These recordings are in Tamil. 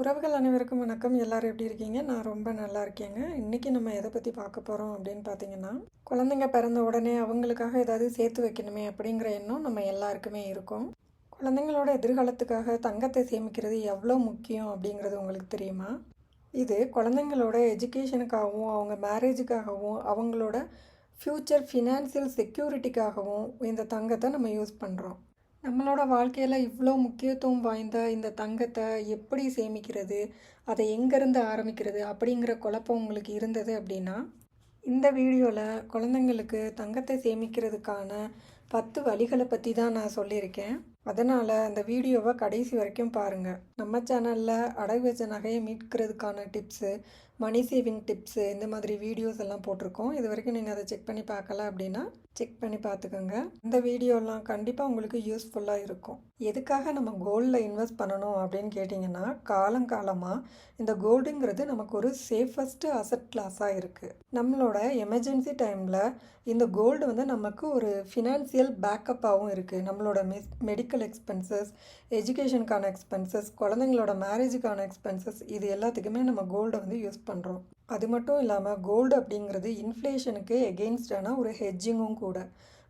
உறவுகள் அனைவருக்கும் வணக்கம். எல்லாரும் எப்படி இருக்கீங்க? நான் ரொம்ப நல்லா இருக்கேங்க. இன்றைக்கி நம்ம எதை பற்றி பார்க்க போகிறோம் அப்படின்னு பார்த்தீங்கன்னா குழந்தைங்க பிறந்த உடனே அவங்களுக்காக ஏதாவது சேர்த்து வைக்கணுமே அப்படிங்கிற எண்ணம் நம்ம எல்லாருக்குமே இருக்கும். குழந்தைங்களோட எதிர்காலத்துக்காக தங்கத்தை சேமிக்கிறது எவ்வளோ முக்கியம் அப்படிங்கிறது உங்களுக்கு தெரியுமா? இது குழந்தைங்களோட எஜுகேஷனுக்காகவும் அவங்க மேரேஜுக்காகவும் அவங்களோட ஃப்யூச்சர் ஃபினான்சியல் செக்யூரிட்டிக்காகவும் இந்த தங்கத்தை நம்ம யூஸ் பண்ணுறோம் நம்மளோட வாழ்க்கையில் இவ்வளோ முக்கியத்துவம் வாய்ந்த இந்த தங்கத்தை எப்படி சேமிக்கிறது? அதை எங்கேருந்து ஆரம்பிக்கிறது? அப்படிங்கிற குழப்பம் உங்களுக்கு இருந்தது அப்படின்னா இந்த வீடியோவில் குழந்தைங்களுக்கு தங்கத்தை சேமிக்கிறதுக்கான பத்து வழிகளை பற்றி தான் நான் சொல்லியிருக்கேன். அதனால் அந்த வீடியோவை கடைசி வரைக்கும் பாருங்கள் நம்ம சேனலில் அடகு வச்ச நகையை மீட்கிறதுக்கான டிப்ஸு மணி சேவிங் டிப்ஸு இந்த மாதிரி வீடியோஸ் எல்லாம் போட்டிருக்கோம். இது வரைக்கும் நீங்கள் அதை செக் பண்ணி பார்க்கல அப்படின்னா செக் பண்ணி பார்த்துக்கோங்க. இந்த வீடியோலாம் கண்டிப்பாக உங்களுக்கு யூஸ்ஃபுல்லாக இருக்கும். எதுக்காக நம்ம கோல்டில் இன்வெஸ்ட் பண்ணணும் அப்படின்னு கேட்டிங்கன்னா காலங்காலமாக இந்த கோல்டுங்கிறது நமக்கு ஒரு சேஃபஸ்ட்டு அசட் கிளாஸாக இருக்குது நம்மளோட எமர்ஜென்சி டைமில் இந்த கோல்டு வந்து நமக்கு ஒரு ஃபினான்சியல் பேக்கப்பாகவும் இருக்குது நம்மளோட மெஸ் மெடிக்கல் எக்ஸ்பென்சஸ் எஜுகேஷனுக்கான எக்ஸ்பென்சஸ் குழந்தைங்களோட மேரேஜுக்கான எக்ஸ்பென்சஸ் இது எல்லாத்துக்குமே நம்ம கோல்டை வந்து யூஸ் பண்ணுறோம் அது மட்டும் இல்லாமல் கோல்டு அப்படிங்கிறது இன்ஃப்ளேஷனுக்கு எகெயின்ஸ்டான ஒரு ஹெட்ஜிங்கும் கூட.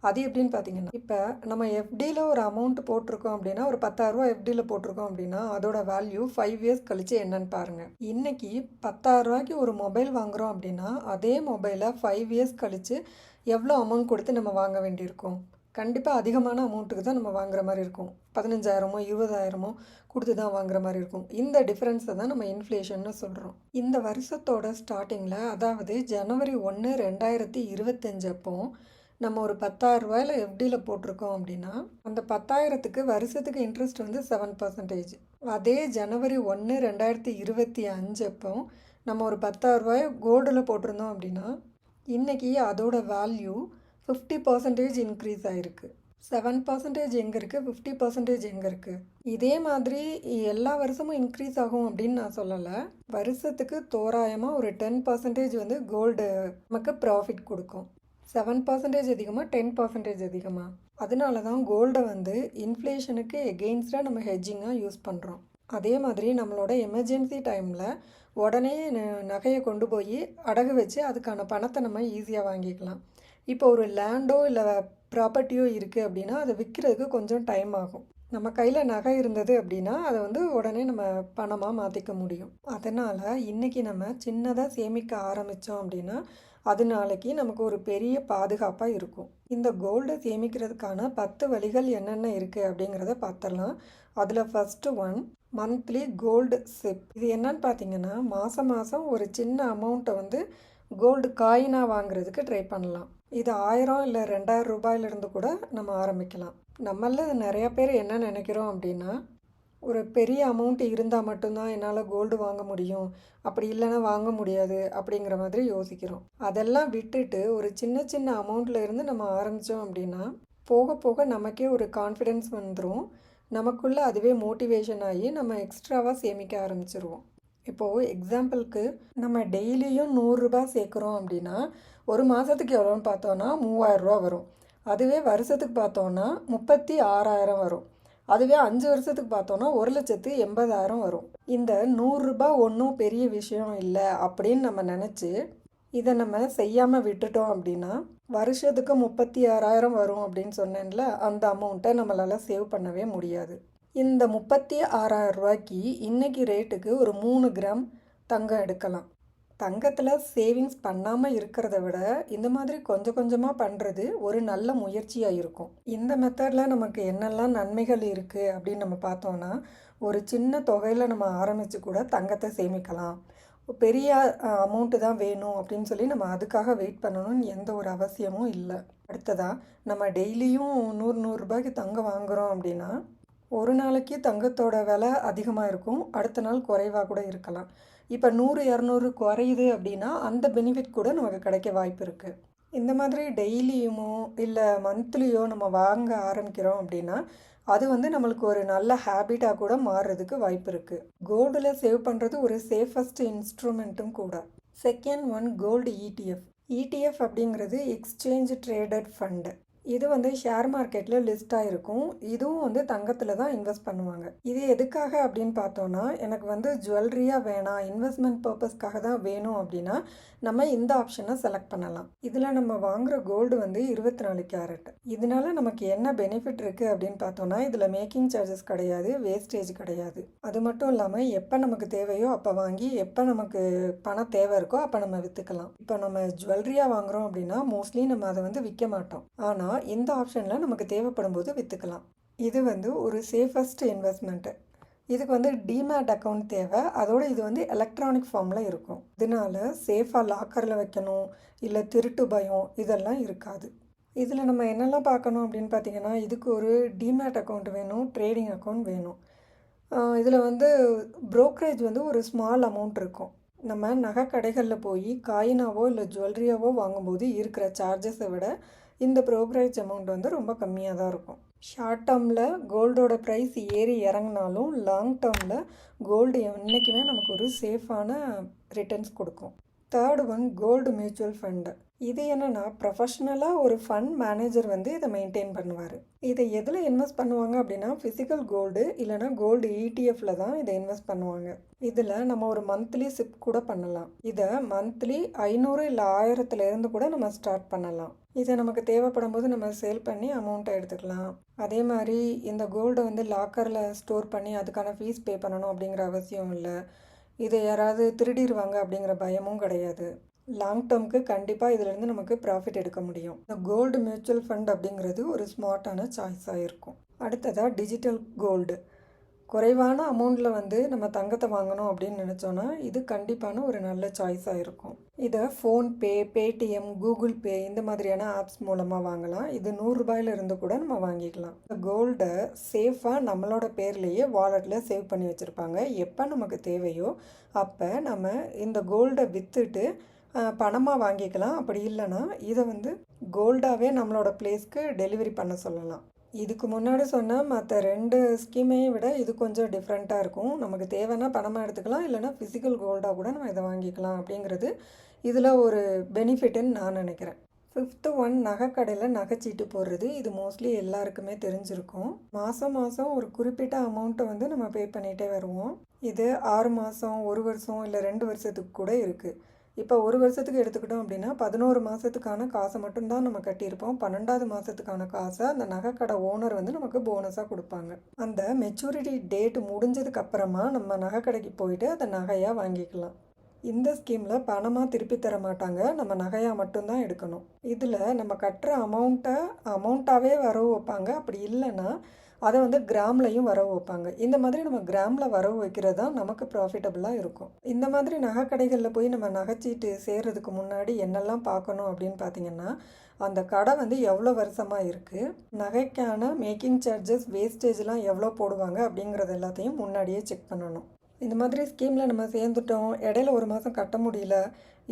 அது எப்படின்னு பார்த்தீங்கன்னா இப்போ நம்ம எஃப்டியில் ஒரு அமௌண்ட் போட்டிருக்கோம் அப்படின்னா ஒரு பத்தாயிரரூவா எஃப்டியில் போட்டிருக்கோம் அப்படின்னா அதோட வேல்யூ ஃபைவ் இயர்ஸ் கழிச்சு என்னன்னு பாருங்கள் இன்றைக்கி பத்தாயிரரூவாய்க்கு ஒரு மொபைல் வாங்குகிறோம் அப்படின்னா அதே மொபைலை ஃபைவ் இயர்ஸ் கழித்து எவ்வளோ அமௌண்ட் கொடுத்து நம்ம வாங்க வேண்டியிருக்கும்? கண்டிப்பாக அதிகமான அமௌண்ட்டுக்கு தான் நம்ம வாங்குற மாதிரி இருக்கும். பதினஞ்சாயிரமோ இருபதாயிரமோ கொடுத்து தான் வாங்குற மாதிரி இருக்கும். இந்த டிஃப்ரென்ஸை தான் நம்ம இன்ஃப்ளேஷன்னு சொல்கிறோம் இந்த வருஷத்தோட ஸ்டார்டிங்கில் அதாவது ஜனவரி ஒன்று ரெண்டாயிரத்தி இருபத்தஞ்சப்போ நம்ம ஒரு பத்தாயிரம் ரூபாயில் எஃப்டியில் போட்டிருக்கோம் அப்படின்னா அந்த பத்தாயிரத்துக்கு வருஷத்துக்கு இன்ட்ரெஸ்ட் வந்து செவன் பர்சன்டேஜ் அதே ஜனவரி ஒன்று ரெண்டாயிரத்தி இருபத்தி அஞ்சப்போ நம்ம ஒரு பத்தாயிரம் ரூபாய் கோல்டில் போட்டிருந்தோம் அப்படின்னா இன்றைக்கி அதோட வேல்யூ ஃபிஃப்டி பர்சன்டேஜ் இன்க்ரீஸ் ஆகிருக்கு செவன் பர்சன்டேஜ் எங்கே இருக்குது ஃபிஃப்டி பர்சன்டேஜ் எங்கே இருக்குது இதே மாதிரி எல்லா வருஷமும் இன்க்ரீஸ் ஆகும் அப்படின்னு நான் சொல்லலை. வருஷத்துக்கு தோராயமாக ஒரு டென் பர்சன்டேஜ் வந்து கோல்டு நமக்கு ப்ராஃபிட் கொடுக்கும். செவன் பர்சன்டேஜ் அதிகமாக டென் பர்சன்டேஜ் அதிகமாக அதனால தான் கோல்டை வந்து இன்ஃப்ளேஷனுக்கு எகெயின்ஸ்டாக நம்ம ஹெட்ஜிங்காக யூஸ் பண்ணுறோம் அதே மாதிரி நம்மளோட எமர்ஜென்சி டைமில் உடனே நகையை கொண்டு போய் அடகு வச்சு அதுக்கான பணத்தை நம்ம ஈஸியாக வாங்கிக்கலாம். இப்போ ஒரு லேண்டோ இல்லை ப்ராப்பர்ட்டியோ இருக்குது அப்படின்னா அதை விற்கிறதுக்கு கொஞ்சம் டைம் ஆகும். நம்ம கையில் நகை இருந்தது அப்படின்னா அதை வந்து உடனே நம்ம பணமாக மாற்றிக்க முடியும். அதனால் இன்றைக்கி நம்ம சின்னதாக சேமிக்க ஆரம்பித்தோம் அப்படின்னா அது நாளைக்கு நமக்கு ஒரு பெரிய பாதுகாப்பாக இருக்கும். இந்த கோல்டை சேமிக்கிறதுக்கான பத்து வழிகள் என்னென்ன இருக்குது அப்படிங்கிறத பார்த்துடலாம் அதில் first one monthly gold SIP இது என்னன்னு பார்த்தீங்கன்னா மாதம் மாதம் ஒரு சின்ன அமௌண்ட்டை வந்து கோல்டு காயினாக வாங்குறதுக்கு ட்ரை பண்ணலாம். இது ஆயிரம் இல்லை ரெண்டாயிரம் ரூபாயிலிருந்து கூட நம்ம ஆரம்பிக்கலாம். நம்மள நிறையா பேர் என்ன நினைக்கிறோம் அப்படின்னா ஒரு பெரிய அமௌண்ட் இருந்தால் மட்டும்தான் என்னால் கோல்டு வாங்க முடியும். அப்படி இல்லைன்னா வாங்க முடியாது அப்படிங்கிற மாதிரி யோசிக்கிறோம். அதெல்லாம் விட்டுட்டு ஒரு சின்ன சின்ன அமௌண்ட்டில் இருந்து நம்ம ஆரம்பித்தோம் அப்படின்னா போக போக நமக்கே ஒரு கான்ஃபிடென்ஸ் வந்துடும் நமக்குள்ளே அதுவே மோட்டிவேஷன் ஆகி நம்ம எக்ஸ்ட்ராவாக சேமிக்க ஆரம்பிச்சிருவோம். இப்போது எக்ஸாம்பிளுக்கு நம்ம டெய்லியும் நூறுரூபா சேர்க்குறோம் அப்படின்னா ஒரு மாதத்துக்கு எவ்வளோன்னு பார்த்தோன்னா மூவாயிரரூவா வரும். அதுவே வருஷத்துக்கு பார்த்தோன்னா முப்பத்தி ஆறாயிரம் வரும். அதுவே அஞ்சு வருஷத்துக்கு பார்த்தோன்னா ஒரு லட்சத்து எண்பதாயிரம் வரும். இந்த நூறுரூபா ஒன்றும் பெரிய விஷயம் இல்லை அப்படின்னு நம்ம நினச்சி இதை நம்ம செய்யாமல் விட்டுட்டோம் அப்படின்னா வருஷத்துக்கு முப்பத்தி ஆறாயிரம் வரும் அப்படின்னு சொன்னேன்ல அந்த அமௌண்ட்டை நம்மளால் சேவ் பண்ணவே முடியாது. இந்த முப்பத்தி ஆறாயிரம் ரூபாய்க்கு இன்றைக்கி ரேட்டுக்கு ஒரு மூணு கிராம் தங்கம் எடுக்கலாம். தங்கத்தில் சேவிங்ஸ் பண்ணாமல் இருக்கிறத விட இந்த மாதிரி கொஞ்சம் கொஞ்சமாக பண்ணுறது ஒரு நல்ல முயற்சியாக இருக்கும். இந்த மெத்தடில் நமக்கு என்னெல்லாம் நன்மைகள் இருக்குது அப்படின்னு நம்ம பார்த்தோன்னா ஒரு சின்ன தொகையில் நம்ம ஆரம்பித்து கூட தங்கத்தை சேமிக்கலாம். பெரிய அமௌண்ட்டு தான் வேணும் அப்படின்னு சொல்லி நம்ம அதுக்காக வெயிட் பண்ணணும்னு எந்த ஒரு அவசியமும் இல்லை. அடுத்ததாக நம்ம டெய்லியும் நூறு நூறுரூபாய்க்கு தங்கம் வாங்குகிறோம் அப்படின்னா ஒரு நாளைக்கு தங்கத்தோட விலை அதிகமாக இருக்கும். அடுத்த நாள் குறைவாக கூட இருக்கலாம். இப்போ நூறு இரநூறு குறையுது அப்படின்னா அந்த பெனிஃபிட் கூட நமக்கு கிடைக்க வாய்ப்பு இருக்குது இந்த மாதிரி டெய்லியுமோ இல்லை மந்த்லியோ நம்ம வாங்க ஆரம்பிக்கிறோம் அப்படின்னா அது வந்து நம்மளுக்கு ஒரு நல்ல ஹேபிட்டாக கூட மாறுறதுக்கு வாய்ப்பு இருக்குது கோல்டில் சேவ் பண்ணுறது ஒரு சேஃபஸ்ட் இன்ஸ்ட்ருமெண்ட்டும் கூட. Second one gold ETF ETF அப்படிங்கிறது எக்ஸ்சேஞ்ச் ட்ரேடட் ஃபண்டு இது வந்து ஷேர் மார்க்கெட்டில் லிஸ்ட் ஆகிருக்கும் இதுவும் வந்து தங்கத்தில் தான் இன்வெஸ்ட் பண்ணுவாங்க. இது எதுக்காக அப்படின்னு பார்த்தோன்னா எனக்கு வந்து ஜுவல்லரியாக வேணாம் இன்வெஸ்ட்மெண்ட் பர்பஸ்க்காக தான் வேணும் அப்படின்னா நம்ம இந்த ஆப்ஷனை செலக்ட் பண்ணலாம். இதில் நம்ம வாங்குகிற கோல்டு வந்து இருபத்தி நாலு கேரட் இதனால நமக்கு என்ன பெனிஃபிட் இருக்குது அப்படின்னு பார்த்தோன்னா இதில் மேக்கிங் சார்ஜஸ் கிடையாது வேஸ்டேஜ் கிடையாது. அது மட்டும் இல்லாமல் எப்போ நமக்கு தேவையோ அப்போ வாங்கி எப்போ நமக்கு பணம் தேவை இருக்கோ அப்போ நம்ம விற்றுக்கலாம் இப்போ நம்ம ஜுவல்லரியாக வாங்குகிறோம் அப்படின்னா மோஸ்ட்லி நம்ம அதை வந்து விற்க மாட்டோம். ஆனால் இந்த ஆப்ஷனில் நமக்கு தேவைப்படும் போது விற்றுக்கலாம் இது வந்து ஒரு சேஃபஸ்ட் இன்வெஸ்ட்மெண்ட்டு இதுக்கு வந்து டிமேட் அக்கௌண்ட் தேவை. அதோடு இது வந்து எலக்ட்ரானிக் ஃபார்மில் இருக்கும். இதனால் சேஃபாக லாக்கரில் வைக்கணும் இல்லை திருட்டு பயம் இதெல்லாம் இருக்காது. இதில் நம்ம என்னெல்லாம் பார்க்கணும் அப்படின்னு பார்த்தீங்கன்னா இதுக்கு ஒரு டிமேட் அக்கௌண்ட் வேணும் ட்ரேடிங் அக்கௌண்ட் வேணும். இதில் வந்து ப்ரோக்கரேஜ் வந்து ஒரு ஸ்மால் அமௌண்ட் இருக்கும். நம்ம நகை கடைகளில் போய் காயினாவோ இல்லை ஜுவல்லரியாவோ வாங்கும்போது இருக்கிற சார்ஜஸை விட இந்த ப்ரோக்ரேஜ் அமௌண்ட் வந்து ரொம்ப கம்மியாக தான் இருக்கும். ஷார்ட் டேர்மில் கோல்டோட ப்ரைஸ் ஏறி இறங்கினாலும் லாங் டேர்மில் கோல்டு என்றைக்குமே நமக்கு ஒரு சேஃபான ரிட்டர்ன்ஸ் கொடுக்கும். Third one gold mutual fund இது என்னென்னா ப்ரொஃபஷ்னலாக ஒரு ஃபண்ட் மேனேஜர் வந்து இதை மெயின்டைன் பண்ணுவார். இதை எதில் இன்வெஸ்ட் பண்ணுவாங்க அப்படின்னா ஃபிசிக்கல் கோல்டு இல்லைனா கோல்டு இடிஎஃப்ல தான் இதை இன்வெஸ்ட் பண்ணுவாங்க. இதில் நம்ம ஒரு மந்த்லி சிப் கூட பண்ணலாம். இதை மந்த்லி ஐநூறு இல்லை ஆயிரத்துலேருந்து கூட நம்ம ஸ்டார்ட் பண்ணலாம். இதை நமக்கு தேவைப்படும் போது நம்ம சேல் பண்ணி அமௌண்ட்டை எடுத்துக்கலாம். அதே மாதிரி இந்த கோல்டை வந்து லாக்கரில் ஸ்டோர் பண்ணி அதுக்கான ஃபீஸ் பே பண்ணணும் அப்படிங்கிற அவசியம் இல்லை. இதை யாராவது திருடிடுவாங்க அப்படிங்கிற பயமும் கிடையாது. லாங் டேர்முக்கு கண்டிப்பாக இதிலேருந்து நமக்கு ப்ராஃபிட் எடுக்க முடியும். இந்த கோல்டு மியூச்சுவல் ஃபண்ட் அப்படிங்கிறது ஒரு ஸ்மார்ட்டான சாய்ஸாக இருக்கும். அடுத்ததாக டிஜிட்டல் கோல்டு குறைவான அமௌண்ட்டில் வந்து நம்ம தங்கத்தை வாங்கணும் அப்படின்னு நினச்சோன்னா இது கண்டிப்பான ஒரு நல்ல சாய்ஸாக இருக்கும். இதை ஃபோன்பே பேடிஎம் கூகுள் பே இந்த மாதிரியான ஆப்ஸ் மூலமாக வாங்கலாம். இது நூறுரூபாயிலிருந்து கூட நம்ம வாங்கிக்கலாம். இந்த கோல்டை சேஃபாக நம்மளோட பேர்லேயே வாலெட்டில் சேவ் பண்ணி வச்சுருப்பாங்க. எப்போ நமக்கு தேவையோ அப்போ நம்ம இந்த கோல்டை விற்றுட்டு பணமாக வாங்கிக்கலாம். அப்படி இல்லைன்னா இதை வந்து கோல்டாகவே நம்மளோட பிளேஸ்க்கு டெலிவரி பண்ண சொல்லலாம். இதுக்கு முன்னாடி சொன்ன மற்ற ரெண்டு ஸ்கீமையும் விட இது கொஞ்சம் டிஃப்ரெண்ட்டாக இருக்கும். நமக்கு தேவைன்னா பணமாக எடுத்துக்கலாம். இல்லைனா ஃபிசிக்கல் கோல்டாக கூட நம்ம இதை வாங்கிக்கலாம் அப்படிங்கிறது இதில் ஒரு பெனிஃபிட்டுன்னு நான் நினைக்கிறேன். ஃபிஃப்த்து ஒன் நகைக்கடையில் நகைச்சீட்டு போடுறது. இது மோஸ்ட்லி எல்லாருக்குமே தெரிஞ்சிருக்கும். மாதம் மாதம் ஒரு குறிப்பிட்ட அமௌண்ட்டை வந்து நம்ம பே பண்ணிகிட்டே வருவோம். இது ஆறு மாதம் ஒரு வருஷம் இல்லை ரெண்டு வருஷத்துக்கு கூட இருக்குது இப்போ ஒரு வருஷத்துக்கு எடுத்துக்கிட்டோம் அப்படின்னா பதினோரு மாதத்துக்கான காசை மட்டும்தான் நம்ம கட்டியிருப்போம். பன்னெண்டாவது மாதத்துக்கான காசை அந்த நகைக்கடை ஓனர் வந்து நமக்கு போனஸாக கொடுப்பாங்க. அந்த மெச்சூரிட்டி டேட் முடிஞ்சதுக்கு அப்புறமா நம்ம நகைக்கடைக்கு போயிட்டு அந்த நகையாக வாங்கிக்கலாம். இந்த ஸ்கீமில் பணமாக திருப்பி தர மாட்டாங்க. நம்ம நகையாக மட்டும்தான் எடுக்கணும். இதில் நம்ம கட்டுற அமௌண்ட்டை அமௌண்ட்டாகவே வரவு வைப்பாங்க. அப்படி இல்லைன்னா அதை வந்து கிராம்லையும் வரவு வைப்பாங்க. இந்த மாதிரி நம்ம கிராமில் வரவு வைக்கிறது தான் நமக்கு ப்ராஃபிட்டபுளாக இருக்கும். இந்த மாதிரி நகை கடைகளில் போய் நம்ம நகைச்சீட்டு சேர்கிறதுக்கு முன்னாடி என்னெல்லாம் பார்க்கணும் அப்படின்னு பார்த்தீங்கன்னா அந்த கடை வந்து எவ்வளோ வருஷமாக இருக்குது நகைக்கான மேக்கிங் சார்ஜஸ் வேஸ்டேஜ்லாம் எவ்வளோ போடுவாங்க அப்படிங்கிறது எல்லாத்தையும் முன்னாடியே செக் பண்ணணும். இந்த மாதிரி ஸ்கீமில் நம்ம சேர்ந்துட்டோம் இடையில ஒரு மாதம் கட்ட முடியல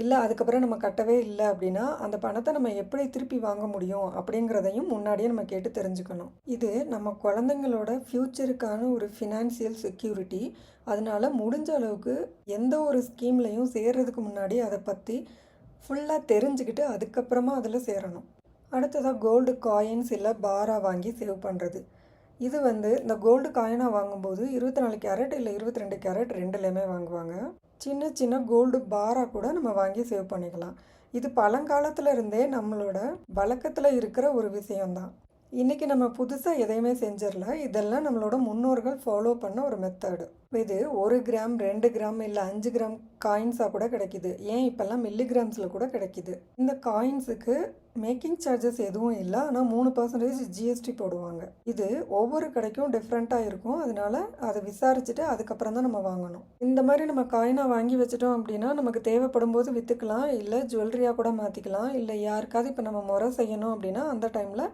இல்லை அதுக்கப்புறம் நம்ம கட்டவே இல்லை அப்படின்னா அந்த பணத்தை நம்ம எப்படி திருப்பி வாங்க முடியும் அப்படிங்கிறதையும் முன்னாடியே நம்ம கேட்டு தெரிஞ்சுக்கணும். இது நம்ம குழந்தைங்களோட ஃப்யூச்சருக்கான ஒரு ஃபினான்சியல் செக்யூரிட்டி அதனால் முடிஞ்ச அளவுக்கு எந்த ஒரு ஸ்கீம்லையும் சேர்றதுக்கு முன்னாடி அதை பற்றி ஃபுல்லாக தெரிஞ்சுக்கிட்டு அதுக்கப்புறமா அதில் சேரணும். அடுத்ததாக கோல்டு காயின்ஸ் இல்லை பாராக வாங்கி சேவ் பண்ணுறது இது வந்து இந்த கோல்டு காயினாக வாங்கும்போது இருபத்தி நாலு கேரட் இல்லை இருபத்தி ரெண்டு கேரட் ரெண்டுலேயுமே வாங்குவாங்க. சின்ன சின்ன கோல்டு பாராக கூட நம்ம வாங்கி சேவ் பண்ணிக்கலாம். இது பழங்காலத்தில் இருந்தே நம்மளோட வழக்கத்தில் இருக்கிற ஒரு விஷயம்தான். இன்றைக்கி நம்ம புதுசாக எதையுமே செஞ்சிடல. இதெல்லாம் நம்மளோட முன்னோர்கள் ஃபாலோ பண்ண ஒரு மெத்தடு இது ஒரு கிராம் ரெண்டு கிராம் இல்லை அஞ்சு கிராம் காயின்ஸாக கூட கிடைக்கிது. ஏன் இப்போல்லாம் மில்லிகிராம்ஸில் கூட கிடைக்கிது? இந்த காயின்ஸுக்கு மேக்கிங் சார்ஜஸ் எதுவும் இல்லை. ஆனால் மூணு பர்சன்டேஜ் ஜிஎஸ்டி போடுவாங்க. இது ஒவ்வொரு கடைக்கும் டிஃப்ரெண்ட்டாக இருக்கும். அதனால அதை விசாரிச்சுட்டு அதுக்கப்புறம் தான் நம்ம வாங்கணும். இந்த மாதிரி நம்ம காயினாக வாங்கி வச்சிட்டோம் அப்படின்னா நமக்கு தேவைப்படும் போது விற்றுக்கலாம் இல்லை ஜுவல்லரியாக கூட மாற்றிக்கலாம் இல்லை யாருக்காவது இப்போ நம்ம முறை செய்யணும் அப்படின்னா அந்த டைமில்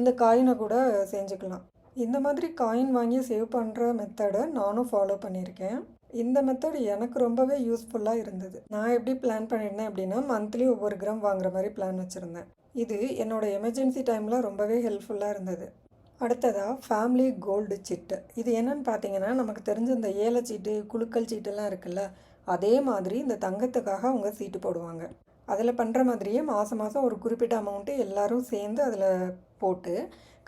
இந்த காயினை கூட செஞ்சுக்கலாம். இந்த மாதிரி காயின் வாங்கி சேவ் பண்ணுற மெத்தடை நானும் ஃபாலோ பண்ணியிருக்கேன். இந்த மெத்தட் எனக்கு ரொம்பவே யூஸ்ஃபுல்லாக இருந்தது. நான் எப்படி பிளான் பண்ணியிருந்தேன் அப்படின்னா மந்த்லி ஒவ்வொரு கிராம் வாங்குற மாதிரி பிளான் வச்சுருந்தேன். இது என்னோடய எமர்ஜென்சி டைமில் ரொம்பவே ஹெல்ப்ஃபுல்லாக இருந்தது. அடுத்ததாக ஃபேமிலி கோல்டு சிட்டு இது என்னன்னு பார்த்தீங்கன்னா நமக்கு தெரிஞ்ச இந்த ஏல சீட்டு குழுக்கள் சீட்டெல்லாம் இருக்குல்ல அதே மாதிரி இந்த தங்கத்துக்காக அவங்க சீட்டு போடுவாங்க. அதில் பண்ணுற மாதிரியே மாதம் மாதம் ஒரு குறிப்பிட்ட அமௌண்ட்டு எல்லாரும் சேர்ந்து அதில் போட்டு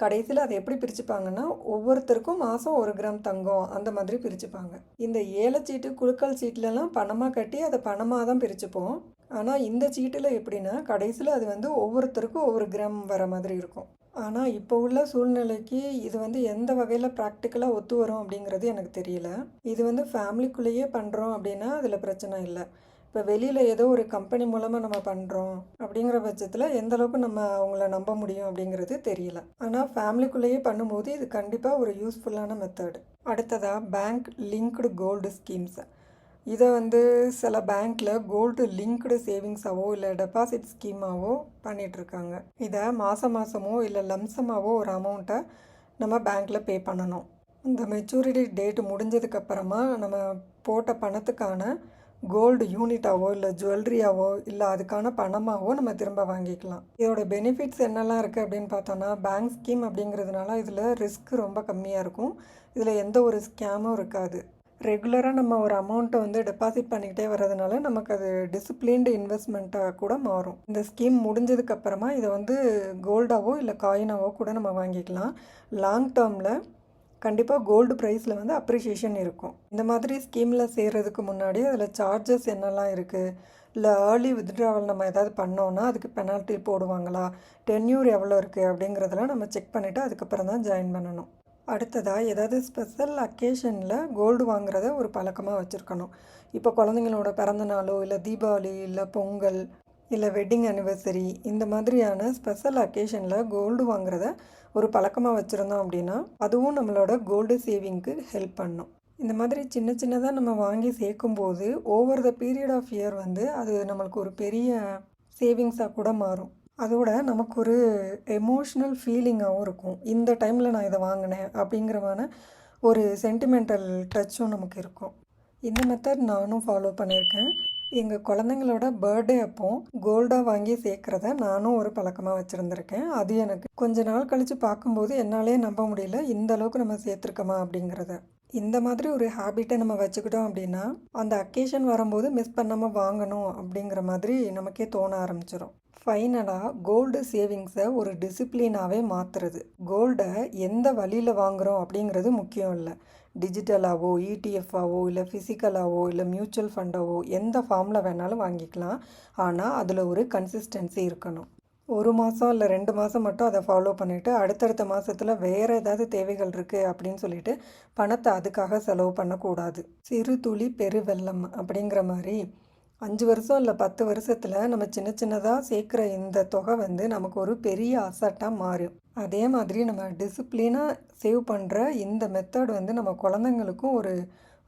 கடைசியில் அதை எப்படி பிரிச்சுப்பாங்கன்னா ஒவ்வொருத்தருக்கும் மாதம் ஒரு கிராம் தங்கம் அந்த மாதிரி பிரிச்சுப்பாங்க. இந்த ஏலச்சீட்டு குழுக்கள் சீட்லலாம் பணமாக கட்டி அதை பணமாக தான் பிரிச்சுப்போம். ஆனால் இந்த சீட்டில் எப்படின்னா கடைசியில் அது வந்து ஒவ்வொருத்தருக்கும் ஒவ்வொரு கிராம் வர மாதிரி இருக்கும். ஆனால் இப்போ உள்ள சூழ்நிலைக்கு இது வந்து எந்த வகையில் ப்ராக்டிக்கலாக ஒத்து வரும் அப்படிங்கிறது எனக்கு தெரியல. இது வந்து ஃபேமிலிக்குள்ளேயே பண்ணுறோம் அப்படின்னா அதில் பிரச்சனை இல்லை. இப்போ வெளியில் ஏதோ ஒரு கம்பெனி மூலமாக நம்ம பண்ணுறோம் அப்படிங்கிற பட்சத்தில் எந்த அளவுக்கு நம்ம அவங்கள நம்ப முடியும் அப்படிங்கிறது தெரியல. ஆனால் ஃபேமிலிக்குள்ளேயே பண்ணும்போது இது கண்டிப்பாக ஒரு யூஸ்ஃபுல்லான மெத்தட் அடுத்ததாக பேங்க் லிங்க்டு கோல்டு ஸ்கீம்ஸ் இதை வந்து சில பேங்க்கில் கோல்டு லிங்க்டு சேவிங்ஸாவோ இல்லை டெபாசிட் ஸ்கீமாவோ பண்ணிகிட்ருக்காங்க இதை மாதம் மாதமோ இல்லை லம்சமாகவோ ஒரு அமௌண்ட்டை நம்ம பேங்க்கில் பே பண்ணணும். இந்த மெச்சூரிட்டி டேட் முடிஞ்சதுக்கப்புறமா நம்ம போட்ட பணத்துக்கான கோல்டு யூனிட்டாவோ இல்லை ஜுவல்லரியாவோ இல்லை அதுக்கான பணமாகவோ நம்ம திரும்ப வாங்கிக்கலாம். இதோட பெனிஃபிட்ஸ் என்னெல்லாம் இருக்குது அப்படின்னு பார்த்தோன்னா பேங்க் ஸ்கீம் அப்படிங்கிறதுனால இதில் ரிஸ்க் ரொம்ப கம்மியாக இருக்கும். இதில் எந்த ஒரு ஸ்கேமும் இருக்காது. ரெகுலராக நம்ம ஒரு அமௌண்ட்டை வந்து டெபாசிட் பண்ணிக்கிட்டே வர்றதுனால நமக்கு அது டிசிப்ளின்டு இன்வெஸ்ட்மெண்ட்டாக கூட மாறும். இந்த ஸ்கீம் முடிஞ்சதுக்கப்புறமா இதை வந்து கோல்டாவோ இல்லை காயினாவோ கூட நம்ம வாங்கிக்கலாம். லாங் டேர்மில் கண்டிப்பாக கோல்டு ப்ரைஸில் வந்து அப்ரிஷியேஷன் இருக்கும். இந்த மாதிரி ஸ்கீமில் சேர்கிறதுக்கு முன்னாடி அதில் சார்ஜஸ் என்னெல்லாம் இருக்குது இல்லை ஏர்லி வித்ட்ராவல் நம்ம ஏதாவது பண்ணோன்னா அதுக்கு பெனால்ட்டி போடுவாங்களா? டென்யூர் எவ்வளோ இருக்குது அப்படிங்கிறதெல்லாம் நம்ம செக் பண்ணிவிட்டு அதுக்கப்புறம் தான் ஜாயின் பண்ணணும். அடுத்ததாக ஏதாவது ஸ்பெஷல் அக்கேஷனில் கோல்டு வாங்குறத ஒரு பழக்கமாக வச்சுருக்கணும். இப்போ குழந்தைங்களோட பிறந்தநாளோ இல்லை தீபாவளி இல்லை பொங்கல் இல்லை வெட்டிங் அனிவர்சரி இந்த மாதிரியான ஸ்பெஷல் அக்கேஷனில் கோல்டு வாங்குறத ஒரு பழக்கமாக வச்சுருந்தோம் அப்படின்னா அதுவும் நம்மளோட கோல்டு சேவிங்க்கு ஹெல்ப் பண்ணும். இந்த மாதிரி சின்ன சின்னதாக நம்ம வாங்கி சேர்க்கும்போது over the period of year வந்து அது நம்மளுக்கு ஒரு பெரிய சேவிங்ஸாக கூட மாறும். அதோட நமக்கு ஒரு எமோஷ்னல் ஃபீலிங்காகவும் இருக்கும். இந்த டைமில் நான் இதை வாங்கினேன் அப்படிங்கிறமான ஒரு சென்டிமெண்டல் டச்சும் நமக்கு இருக்கும். இந்த மெத்தட் நானும் ஃபாலோ பண்ணியிருக்கேன். எங்கள் குழந்தைங்களோட பர்த்டே அப்போ கோல்டாக வாங்கி சேர்க்குறத நானும் ஒரு பழக்கமாக வச்சுருந்துருக்கேன். அது எனக்கு கொஞ்ச நாள் கழித்து பார்க்கும்போது என்னாலே நம்ப முடியல இந்த அளவுக்கு நம்ம சேர்த்துருக்கோமா அப்படிங்கிறத. இந்த மாதிரி ஒரு ஹேபிட்டை நம்ம வச்சுக்கிட்டோம் அப்படின்னா அந்த அக்கேஷன் வரும்போது மிஸ் பண்ணாமல் வாங்கணும் அப்படிங்கிற மாதிரி நமக்கே தோண ஆரம்பிச்சிடும் ஃபைனலாக கோல்டு சேவிங்ஸை ஒரு டிசிப்ளினாகவே மாற்றுறது கோல்டை எந்த வழியில் வாங்குகிறோம் அப்படிங்கிறது முக்கியம் இல்லை. டிஜிட்டலாகவோ இடிஎஃபாவோ இல்லை ஃபிசிக்கலாகவோ இல்லை மியூச்சுவல் ஃபண்டாவோ எந்த ஃபார்மில் வேணாலும் வாங்கிக்கலாம். ஆனால் அதில் ஒரு கன்சிஸ்டன்சி இருக்கணும். ஒரு மாதம் இல்லை ரெண்டு மாதம் மட்டும் அதை ஃபாலோ பண்ணிவிட்டு அடுத்தடுத்த மாதத்தில் வேறு ஏதாவது தேவைகள் இருக்குது அப்படின்னு சொல்லிட்டு பணத்தை அதுக்காக செலவு பண்ணக்கூடாது. சிறு துளி பெருவெல்லம் அப்படிங்கிற மாதிரி அஞ்சு வருஷம் இல்லை பத்து வருஷத்தில் நம்ம சின்ன சின்னதாக சேர்க்குற இந்த தொகை வந்து நமக்கு ஒரு பெரிய அசட்டாக மாறும். அதே மாதிரி நம்ம டிசிப்ளினாக சேவ் பண்ணுற இந்த மெத்தட் வந்து நம்ம குழந்தைங்களுக்கும் ஒரு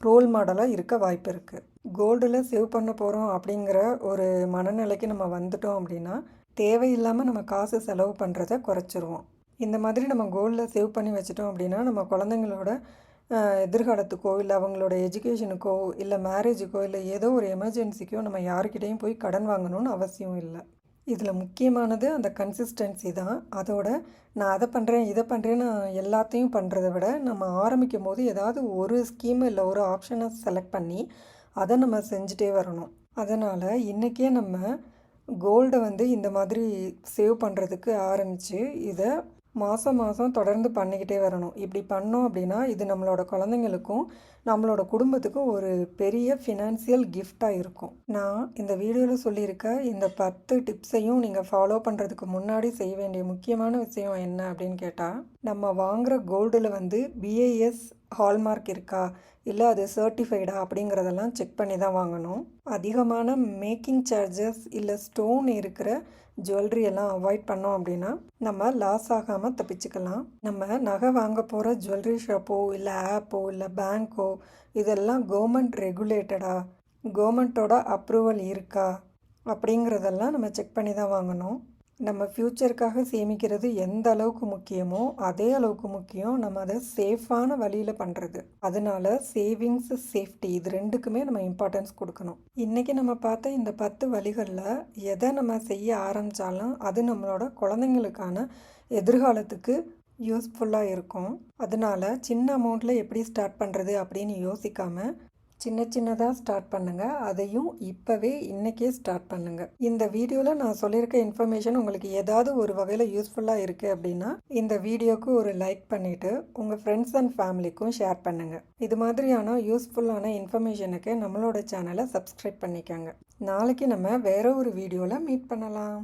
ரோல் மாடலாக இருக்க வாய்ப்பு இருக்குது கோல்டில் சேவ் பண்ண போகிறோம் அப்படிங்கிற ஒரு மனநிலைக்கு நம்ம வந்துட்டோம் அப்படின்னா தேவையில்லாமல் நம்ம காசு செலவு பண்ணுறத குறைச்சிருவோம். இந்த மாதிரி நம்ம கோல்டில் சேவ் பண்ணி வச்சிட்டோம் அப்படின்னா நம்ம குழந்தைங்களோட எதிர்காலத்துக்கோ இல்லை அவங்களோட எஜுகேஷனுக்கோ இல்லை மேரேஜுக்கோ இல்லை ஏதோ ஒரு எமர்ஜென்சிக்கோ நம்ம யாருக்கிட்டேயும் போய் கடன் வாங்கணும்னு அவசியம் இல்லை. இதில் முக்கியமானது அந்த கன்சிஸ்டன்சி தான். அதோட நான் அதை பண்ணுறேன் இதை பண்ணுறேன்னு எல்லாத்தையும் பண்ணுறத விட நம்ம ஆரம்பிக்கும் போது ஏதாவது ஒரு ஸ்கீம் இல்லை ஒரு ஆப்ஷனை செலக்ட் பண்ணி அதை நம்ம செஞ்சுட்டே வரணும். அதனால் இன்றைக்கே நம்ம கோல்டை வந்து இந்த மாதிரி சேவ் பண்ணுறதுக்கு ஆரம்பித்து இதை மாதம் மாதம் தொடர்ந்து பண்ணிக்கிட்டே வரணும். இப்படி பண்ணோம் அப்படின்னா இது நம்மளோட குழந்தைங்களுக்கும் நம்மளோட குடும்பத்துக்கும் ஒரு பெரிய ஃபினான்சியல் கிஃப்டாக இருக்கும். நான் இந்த வீடியோவில் சொல்லியிருக்க இந்த பத்து டிப்ஸையும் நீங்கள் ஃபாலோ பண்ணுறதுக்கு முன்னாடி செய்ய வேண்டிய முக்கியமான விஷயம் என்ன அப்படின்னு கேட்டால் நம்ம வாங்குகிற கோல்டில் வந்து பிஏஎஸ் ஹால்மார்க் இருக்கா? இல்லை அது சர்டிஃபைடா அப்படிங்கிறதெல்லாம் செக் பண்ணி தான் வாங்கணும். அதிகமான மேக்கிங் சார்ஜஸ் இல்லை ஸ்டோன் இருக்கிற ஜுவல்லரி எல்லாம் அவாய்ட் பண்ணோம் அப்படின்னா நம்ம லாஸ் ஆகாமல் தப்பிச்சுக்கலாம். நம்ம நகை வாங்க போகிற ஜுவல்லரி ஷாப்போ இல்லை ஆப்போ இல்லை பேங்க்கோ இதெல்லாம் கவர்மெண்ட் ரெகுலேட்டடா கவர்மெண்ட்டோட அப்ரூவல் இருக்கா? அப்படிங்கிறதெல்லாம் நம்ம செக் பண்ணி தான் வாங்கணும். நம்ம ஃப்யூச்சருக்காக சேமிக்கிறது எந்த அளவுக்கு முக்கியமோ அதே அளவுக்கு முக்கியம். நம்ம அதை சேஃபான வழியில் பண்ணுறது அதனால சேவிங்ஸ் சேஃப்டி இது ரெண்டுக்குமே நம்ம இம்பார்ட்டன்ஸ் கொடுக்கணும். இன்றைக்கி நம்ம பார்த்த இந்த பத்து வழிகளில் எதை நம்ம செய்ய ஆரம்பித்தாலும் அது நம்மளோட குழந்தைங்களுக்கான எதிர்காலத்துக்கு யூஸ்ஃபுல்லாக இருக்கும். அதனால் சின்ன அமௌண்ட்டில் எப்படி ஸ்டார்ட் பண்ணுறது அப்படின்னு யோசிக்காமல் சின்ன சின்னதாக ஸ்டார்ட் பண்ணுங்கள் அதையும் இப்போவே இன்றைக்கே ஸ்டார்ட் பண்ணுங்கள் இந்த வீடியோவில் நான் சொல்லியிருக்க இன்ஃபர்மேஷன் உங்களுக்கு ஏதாவது ஒரு வகையில் யூஸ்ஃபுல்லாக இருக்குது அப்படின்னா இந்த வீடியோக்கு ஒரு லைக் பண்ணிவிட்டு உங்கள் ஃப்ரெண்ட்ஸ் அண்ட் ஃபேமிலிக்கும் ஷேர் பண்ணுங்கள் இது மாதிரியான யூஸ்ஃபுல்லான இன்ஃபர்மேஷனுக்கு நம்மளோட சேனலை சப்ஸ்கிரைப் பண்ணிக்கோங்க. நாளைக்கு நம்ம வேற ஒரு வீடியோவில் மீட் பண்ணலாம்.